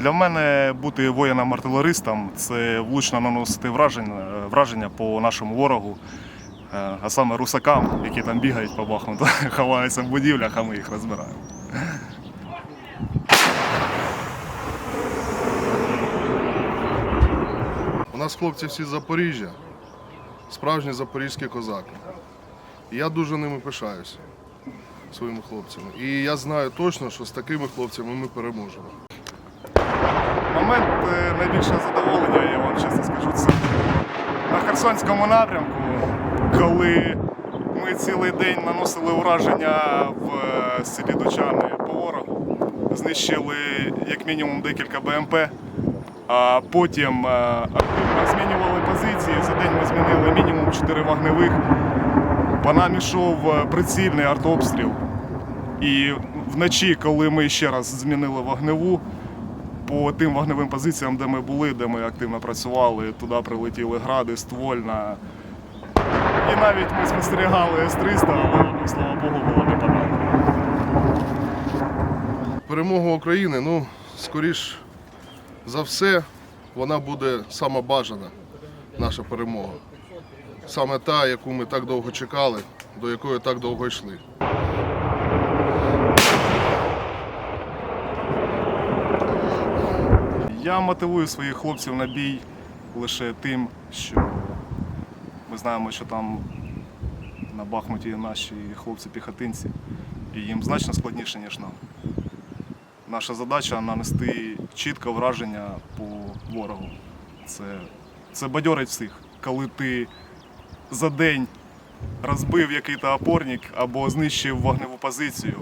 Для мене бути воїном-артилеристом це влучно наносити враження, враження по нашому ворогу, е, а саме русакам, які там бігають по Бахмуту, ховаються в будівлях, а ми їх розбираємо. У нас хлопці всі з Запоріжжя, справжні запорізькі козаки. Я дуже ними пишаюся, своїми хлопцями. І я знаю точно, що з такими хлопцями ми переможемо. Момент е, найбільшого задоволення, я вам чесно скажу, це на Херсонському напрямку, коли ми цілий день наносили ураження в е, селі Дучани по ворогу, знищили як мінімум декілька БМП, а потім е, активно змінювали позиції. За день ми змінили мінімум 4 вогневих. По нам ішов прицільний артобстріл. І вночі, коли ми ще раз змінили вогневу, по тим вогневим позиціям, де ми були, де ми активно працювали, туди прилетіли гради, ствольна. І навіть ми спостерігали С-300, але, ну, слава Богу, було не подано. Перемога України, ну, скоріш за все, вона буде сама бажана, наша перемога. Саме та, яку ми так довго чекали, до якої так довго йшли. Я мотивую своїх хлопців на бій лише тим, що ми знаємо, що там на Бахмуті наші хлопці-піхотинці, і їм значно складніше, ніж нам. Наша задача нанести чітке враження по ворогу. Це, це бадьорить всіх, коли ти за день розбив якийсь опорник або знищив вогневу позицію.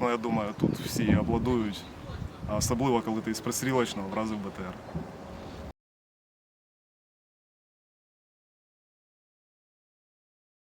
Ну, я думаю, тут всі обладують. Особливо, коли ти з пристрілочного вразив БТР.